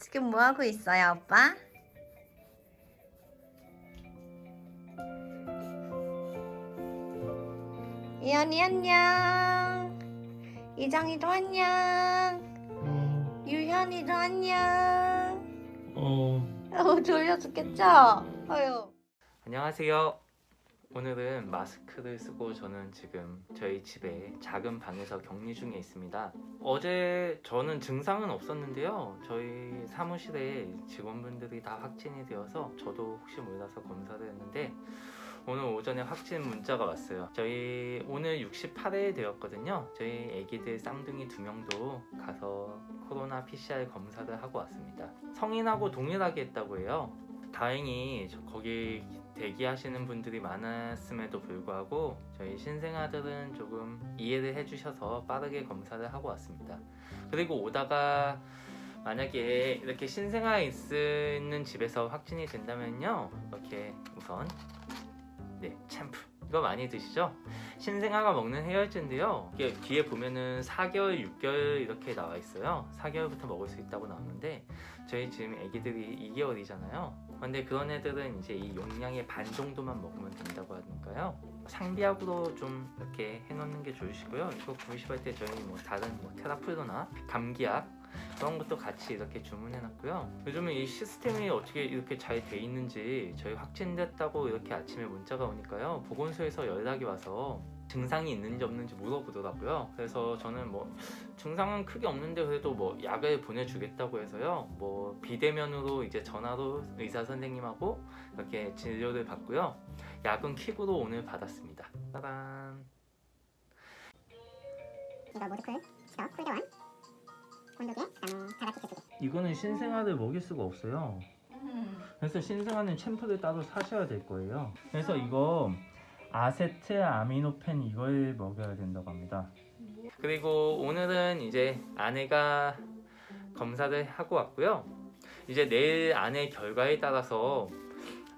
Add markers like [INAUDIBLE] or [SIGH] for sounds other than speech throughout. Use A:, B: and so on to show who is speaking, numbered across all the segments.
A: 지금 뭐 하고 있어요, 오빠? 이현이 안녕. 이정이도 안녕.
B: 어,
A: 유현이도 안녕.
B: 어.
A: 어, 졸려 죽겠죠? 어휴.
B: 안녕하세요. 오늘은 마스크를 쓰고 저는 지금 저희 집에 작은 방에서 격리 중에 있습니다. 어제 저는 증상은 없었는데요. 저희 사무실에 직원분들이 다 확진이 되어서 저도 혹시 몰라서 검사를 했는데 오늘 오전에 확진 문자가 왔어요. 저희 오늘 68회 되었거든요. 저희 애기들 쌍둥이 두 명도 가서 코로나 PCR 검사를 하고 왔습니다. 성인하고 동일하게 했다고 해요. 다행히 저- 거기 대기하시는 분들이 많았음에도 불구하고 저희 신생아들은 조금 이해를 해주셔서 빠르게 검사를 하고 왔습니다. 그리고 오다가 만약에 이렇게 신생아 있는 집에서 확진이 된다면요, 이렇게 우선 네 챔프 이거 많이 드시죠? 신생아가 먹는 해열제인데요. 이게 뒤에 보면은 4개월, 6개월 이렇게 나와 있어요. 4개월부터 먹을 수 있다고 나오는데 저희 지금 애기들이 2개월이잖아요. 근데 그런 애들은 이제 이 용량의 반 정도만 먹으면 된다고 하니까요. 상비약으로 좀 이렇게 해놓는 게 좋으시고요. 이거 구입할 때 저희 뭐 다른 뭐 테라프로나 감기약 그런 것도 같이 이렇게 주문해놨고요. 요즘은 이 시스템이 어떻게 이렇게 잘 돼 있는지 저희 확진됐다고 이렇게 아침에 문자가 오니까요. 보건소에서 연락이 와서 증상이 있는지 없는지 물어보더라고요. 그래서 저는 뭐 증상은 크게 없는데 그래도 뭐 약을 보내주겠다고 해서요. 뭐 비대면으로 이제 전화로 의사 선생님하고 이렇게 진료를 받고요. 약은 킥으로 오늘 받았습니다.
C: 이거 시럽, 온도계, 세개
B: 이거는 신생아를 먹일 수가 없어요. 그래서 신생아는 챔프를 따로 사셔야 될 거예요. 그래서 이거 아세트 아미노펜 이걸 먹여야 된다고 합니다. 그리고 오늘은 이제 아내가 검사를 하고 왔고요. 이제 내일 아내 결과에 따라서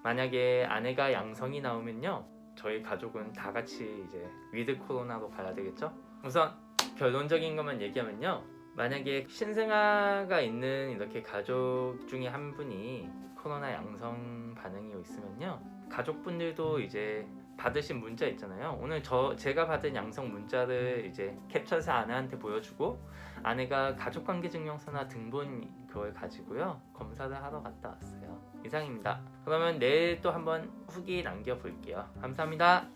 B: 만약에 아내가 양성이 나오면요. 저희 가족은 다 같이 이제 위드 코로나로 가야 되겠죠? 우선 결론적인 것만 얘기하면요. 만약에 신생아가 있는 이렇게 가족 중에 한 분이 코로나 양성 반응이 있으면요. 가족분들도 이제 받으신 문자 있잖아요. 오늘 저 제가 받은 양성 문자를 이제 캡처해서 아내한테 보여주고 아내가 가족관계증명서나 등본 그걸 가지고요 검사를 하러 갔다 왔어요. 이상입니다. 그러면 내일 또 한번 후기 남겨볼게요. 감사합니다.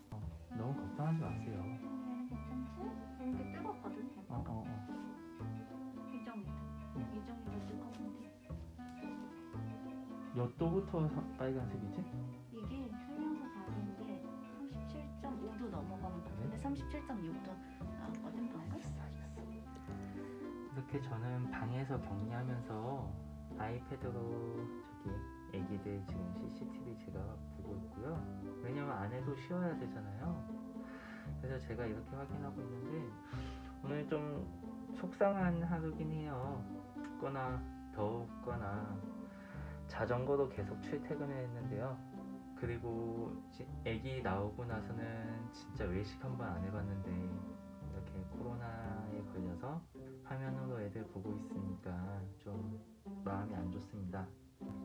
B: 너무 걱정하지 마세요.
D: 이렇게.
B: 어, 어, 어.
D: 이정이.
B: 몇 도부터 사- 빨간색이지?
D: 37.5도 넘어가면 되는데 37.6도 나왔거든 방금.
B: 이렇게 저는 방에서 격리하면서 아이패드로 저기 애기들 지금 CCTV 제가 보고 있고요. 왜냐면 안에도 쉬어야 되잖아요. 그래서 제가 이렇게 확인하고 있는데 오늘 좀 속상한 하루긴 해요. 춥거나 더웠거나 자전거로 계속 출퇴근을 했는데요. 그리고 지- 애기 나오고 나서는 진짜 외식 한 번 안 해봤는데 이렇게 코로나에 걸려서 화면으로 애들 보고 있으니까 좀 마음이 안 좋습니다.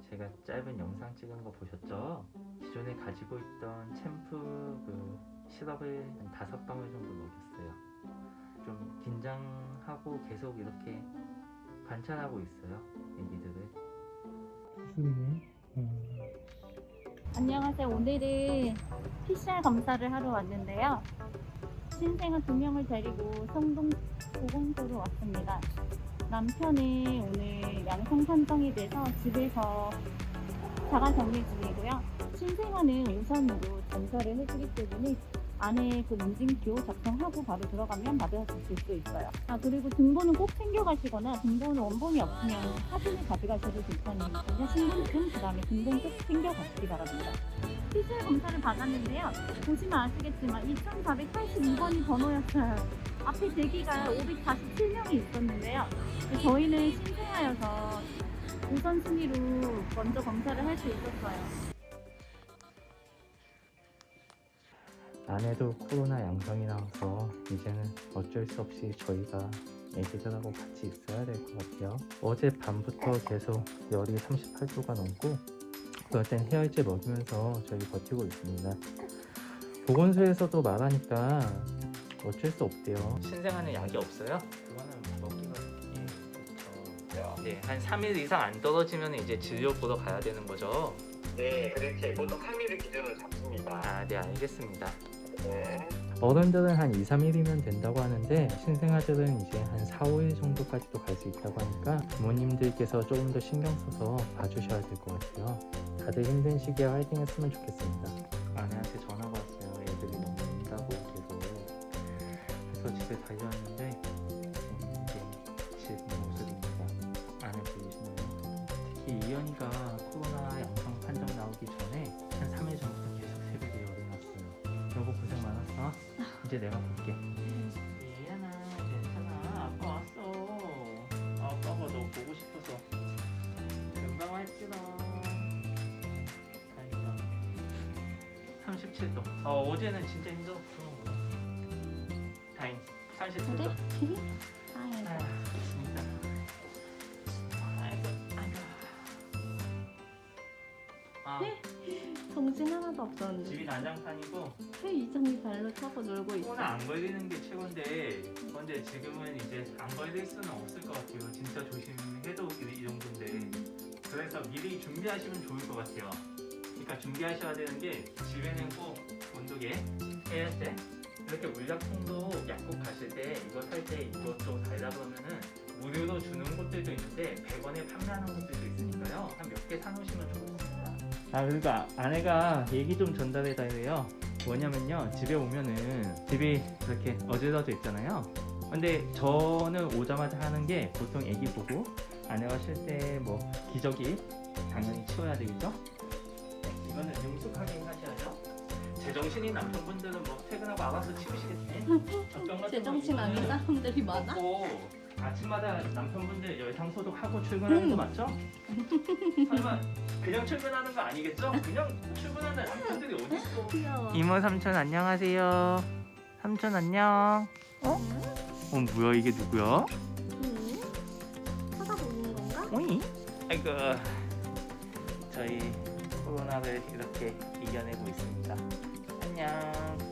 B: 제가 짧은 영상 찍은 거 보셨죠? 기존에 가지고 있던 챔프 그 시럽을 한 다섯 방울 정도 먹였어요. 좀 긴장하고 계속 이렇게 관찰하고 있어요. 애기들을.
D: 안녕하세요. 오늘은 PCR 검사를 하러 왔는데요. 신생아 두 명을 데리고 성동 보건소로 왔습니다. 남편은 오늘 양성 판정이 돼서 집에서 자가 격리 중이고요. 신생아는 우선으로 검사를 해주기 때문에 안에 그 인증표 작성하고 바로 들어가면 받아주실 수 있어요. 아 그리고 등본은 꼭 챙겨가시거나 등본은 원본이 없으면 사진을 가져가셔도 괜찮으니까 신분증 그다음에 등본 꼭 챙겨가시기 바랍니다. PCR 검사를 받았는데요. 보시면 아시겠지만 2,482번이 번호였어요. 앞에 대기가 547명이 있었는데요. 저희는 신생아여서 우선순위로 먼저 검사를 할 수 있었어요.
B: 아내도 코로나 양성이 나와서 이제는 어쩔 수 없이 저희가 애기들하고 같이 있어야 될 것 같아요. 어제 밤부터 계속 열이 38도가 넘고 그럴 땐 헤어제 먹이면서 저희 버티고 있습니다. 보건소에서도 말하니까 어쩔 수 없대요. 신생아는 약이 없어요? 그거는 먹기가 예, 그렇죠. 네, 한 3일 이상 안 떨어지면 이제 진료 보러 가야 되는 거죠.
E: 네, 그렇게 보통 3일을 기준으로 잡습니다.
B: 아, 네, 알겠습니다.
E: 네.
B: 어른들은 한 2, 3일이면 된다고 하는데 신생아들은 이제 한 4, 5일 정도까지도 갈 수 있다고 하니까 부모님들께서 조금 더 신경 써서 봐주셔야 될 것 같아요. 다들 힘든 시기에 화이팅 했으면 좋겠습니다. 아내한테 전화가 왔어요. 애들이 너무 운다고 계속. 그래서 집에 달려왔는데 이제 내가 볼게. 이현아 괜찮아. 아빠 왔어. 아빠가 너 보고 싶어서. 금방 왔지롱. 다행이다. 37도. 어 어제는 진짜 힘들었어. 다행. 37도.
D: 그래?
B: 아유,
D: 아이고.
B: 진짜. 아이고, 아이고. 아,
D: 정신 하나도 없었는데.
B: 집이 난장판이고
D: 새 이정이 발로 차고 놀고 있어.
B: 코로나 안 걸리는 게 최고인데 근데 지금은 이제 안 걸릴 수는 없을 것 같아요. 진짜 조심해도 이 정도인데 그래서 미리 준비하시면 좋을 것 같아요. 그러니까 준비하셔야 되는 게 집에는 꼭 온도계 해야 돼. 이렇게 물약통도 약국 가실 때 이거 살 때 이것도 달라 그러면은 무료로 주는 곳들도 있는데 100원에 판매하는 곳들도 있으니까요. 한 몇 개 사놓으시면 좋겠습니다. 아 그러니까 아내가 얘기 좀 전달해 달래요. 뭐냐면요 집에 오면은 집이 이렇게 어질러져 있잖아요. 근데 저는 오자마자 하는 게 보통 애기 보고 아내가 쉴 때 뭐 기저귀 당연히 치워야 되겠죠? 네, 이거는 능숙하게 하셔야죠. 제정신인 남성분들은 뭐 퇴근하고 알아서 치우시겠지? [LAUGHS]
D: 제 정신
B: 거
D: 아닌 사람들이 많아?
B: 먹고 아침마다 남편분들 열상 소독하고 출근하는
D: 음.
B: 거 맞죠? 설마 그냥 출근하는 거 아니겠죠? 그냥 출근하는 남편들이 어디 있어
D: 귀여워.
B: 이모 삼촌 안녕하세요. 삼촌 안녕. 어? 어 뭐야 이게 누구야?
D: 응? 쳐다보는 건가?
B: 오이? 아이고 저희 코로나를 이렇게 이겨내고 있습니다. 안녕.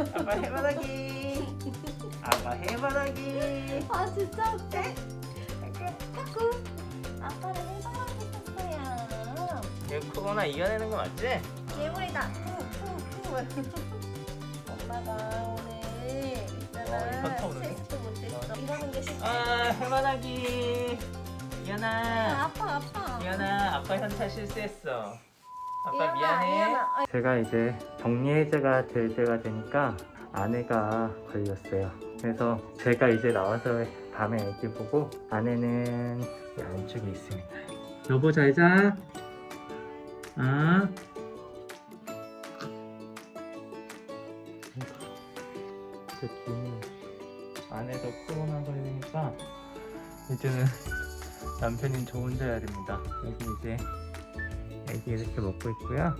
B: 아빠 해바라기. 아빠 해바라기.
A: 아, 진짜 웃겨. 까꾸. 아빠를 해봐야겠어요.
B: 이 코로나 이겨내는 거 맞지?
A: 괴물이다. 엄마가 오늘
B: 어, 이거
A: 있잖아.
B: 타오르네.
A: 세수도 못했어. 이러는 게 쉽지.
B: 아 해바라기.
A: 아,
B: 이현아.
A: 아파 아파.
B: 이현아 아빠 현타 실수했어 아빠 미안해.
A: 아,
B: 제가 이제 정리해제가 될 때가 되니까 아내가 걸렸어요. 그래서 제가 이제 나와서 밤에 애기 보고 아내는 이 안쪽에 있습니다. 여보 잘 자. 아. 특히 아내도 코로나 걸리니까 이제는 남편이 저 혼자 해야 됩니다. 여기 이제 애기 이렇게 먹고 있고요.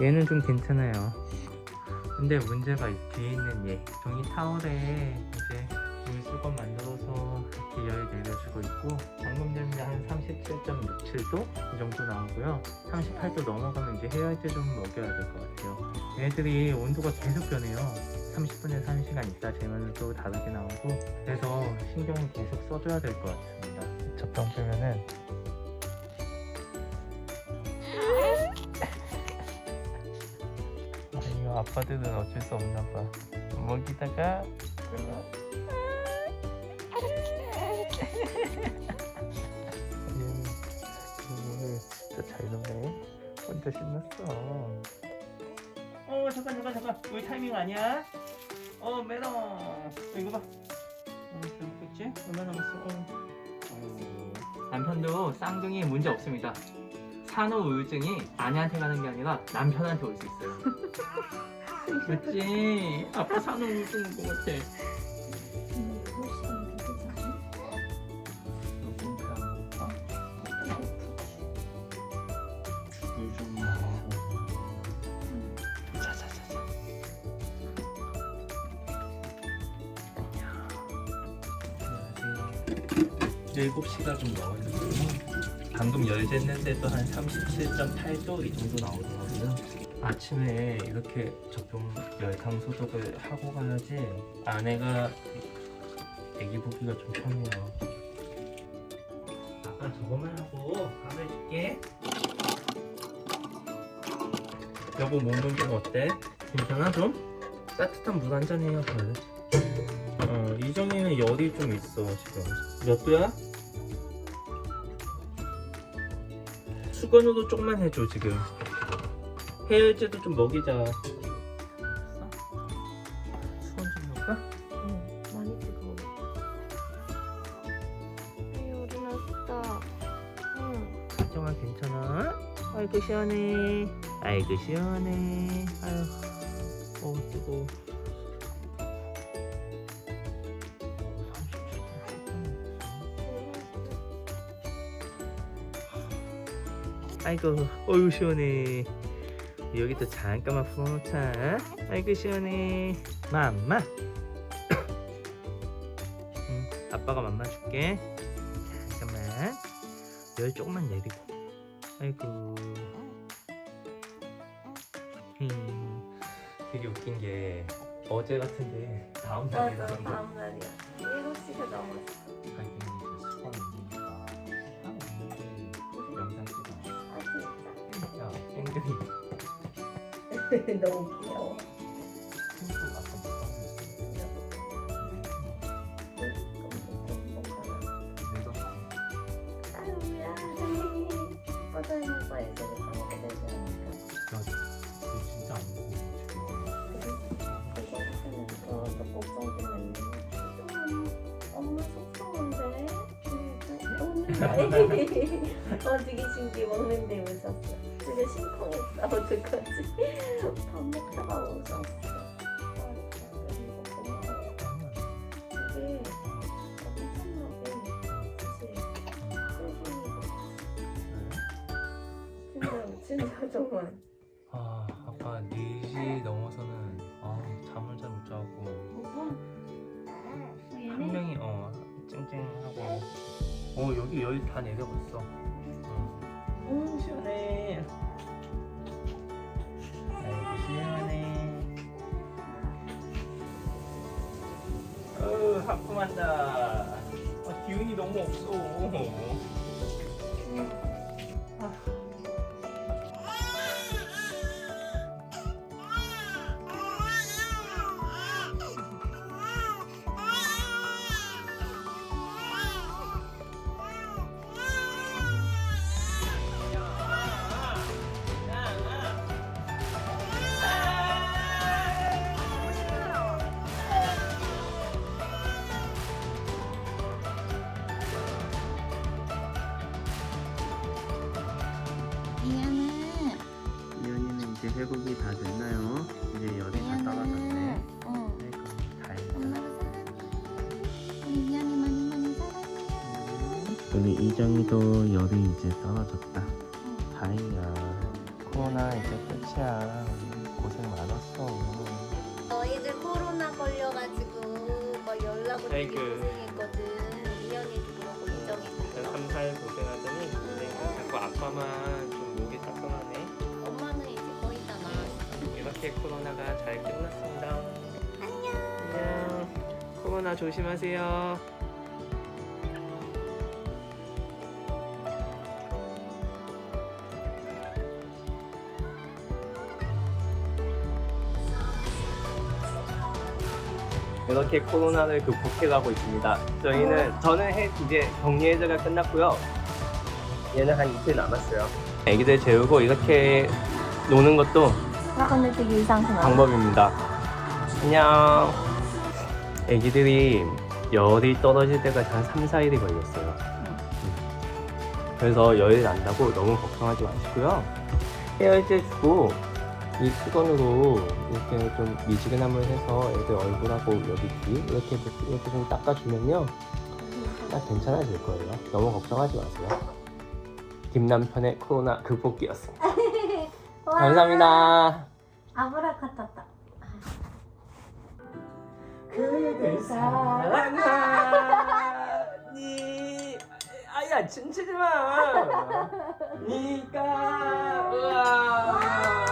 B: 얘는 좀 괜찮아요. 근데 문제가 이 뒤에 있는 얘 종이 타월에 이제 물수건 만들어서 이렇게 열 내려주고 있고 방금 전에 한 37.67도 이 정도 나오고요. 38도 넘어가면 이제 헤어제 좀 먹여야 될 것 같아요. 애들이 온도가 계속 변해요. 30분에서 1시간 있다 재면은 또 다르게 나오고 그래서 신경을 계속 써줘야 될 것 같습니다. 저병 빼면은 아빠들은 어쩔 수 없나 봐. 먹이다가 오늘 진짜 잘 노네. 혼자 신났어. 어 잠깐 잠깐 잠깐 우리 타이밍 아니야? 어 메롱 어, 이거 봐. 어 잘먹겠지? 얼마 남았어? 어. 아이고. 남편도 쌍둥이 문제 없습니다. 산후 우울증이 아내한테 가는 게 아니라 남편한테 올 수 있어요. [LAUGHS] 그렇지. 아빠 산으로 웃는 것 같아. 7시가 좀 나와요. 방금 열쟀는데도 한 37.8도 이 정도 나오더라고요. 아침에 이렇게 저좀 열탕 소독을 하고 가야지 아내가 애기 보기가 좀 편해요. 아빠 저거만 하고 밥을 줄게. 여보 몸좀 어때? 괜찮아 좀? 따뜻한 물 한 잔 해요 빨리. 어 이정이는 열이 좀 있어 지금. 몇 도야? 수건으로 조금만 해줘 지금. 해열제도 좀 먹이자. 수건 좀 넣을까?
A: 응, 많이 뜨거워. 열이 났다. 응.
B: 정아 괜찮아? 아이고 시원해. 아이고 시원해. 아유, 어 뜨거. 아이고, 어유 시원해. 여기도 잠깐만 풀어놓자. 아이고 시원해. 맘마. 응, [CLEARS THROAT] 아빠가 맘마 줄게. 잠깐만. 열 조금만 내리고. 아이고. 음, 되게 웃긴 게 어제 같은데 다음 거.
A: 다음 날이야. 7시가 넘었어.
B: 자기는
A: 너무 귀여워.
B: 친구 아까 못 봤는데. 그래서
A: 아유, 미안해. 빠져 있는 거에 저기 까먹게 되지 않을까.
B: 나 그거 진짜 안 보고 지금.
A: 그거 하면 더 걱정되는데. 엄마 속상한데? 오늘 어 되게 신기해 먹는데 웃었어 되게 심쿵했어 어떡하지 밥 먹다가 웃었어 아, 엄청나게 진짜 진짜 정말
B: 아 아까 4시 넘어서는 아 잠을 잘 못 자고 한 명이 어 찡찡하고 어 여기 열다 내려갔어. 어. 음 시원해. 아이고 시원해. 어 하품한다. 아, 기운이 너무 없어. 회복이 다 됐나요? 이제 열이 다 떨어졌네.
C: 어.
B: 아이고 다행이다.
C: 엄마가 사랑해. 우리 미안해 많이 많이 사랑해.
B: 우리 이정이도 열이 이제 떨어졌다. 다행이야. 코로나 이제 끝이야. 고생 많았어.
A: 너희들 코로나 걸려가지고 뭐 연락을 되게
B: 아이고.
A: 고생했거든 이현이도 그러고 이정이도 그러고
B: 3, 4일 고생하더니 고생 자꾸 아빠만 이렇게 코로나가 잘 끝났습니다. 안녕. 안녕. 코로나 조심하세요. 이렇게 코로나를 극복해가고 있습니다. 저희는 저는 해, 이제 격리 해제가 끝났고요. 얘는 한 이틀 남았어요. 애기들 재우고 이렇게 노는 것도
A: 나 근데 되게 이상하다
B: 방법입니다. 안녕. 애기들이 열이 떨어질 때까지 한 3, 4일이 걸렸어요. 그래서 열이 난다고 너무 걱정하지 마시고요. 헤어제 주고 이 수건으로 이렇게 좀 미지근함을 해서 애들 얼굴하고 여기 귀 이렇게 이렇게 좀 닦아주면요. 딱 괜찮아질 거예요. 너무 걱정하지 마세요. 김남편의 코로나 극복기였습니다. 감사합니다.
A: 아브라카타타.
B: 그댈 음. 사랑하니 아야 춤추지 마. [LAUGHS] 니가 우와.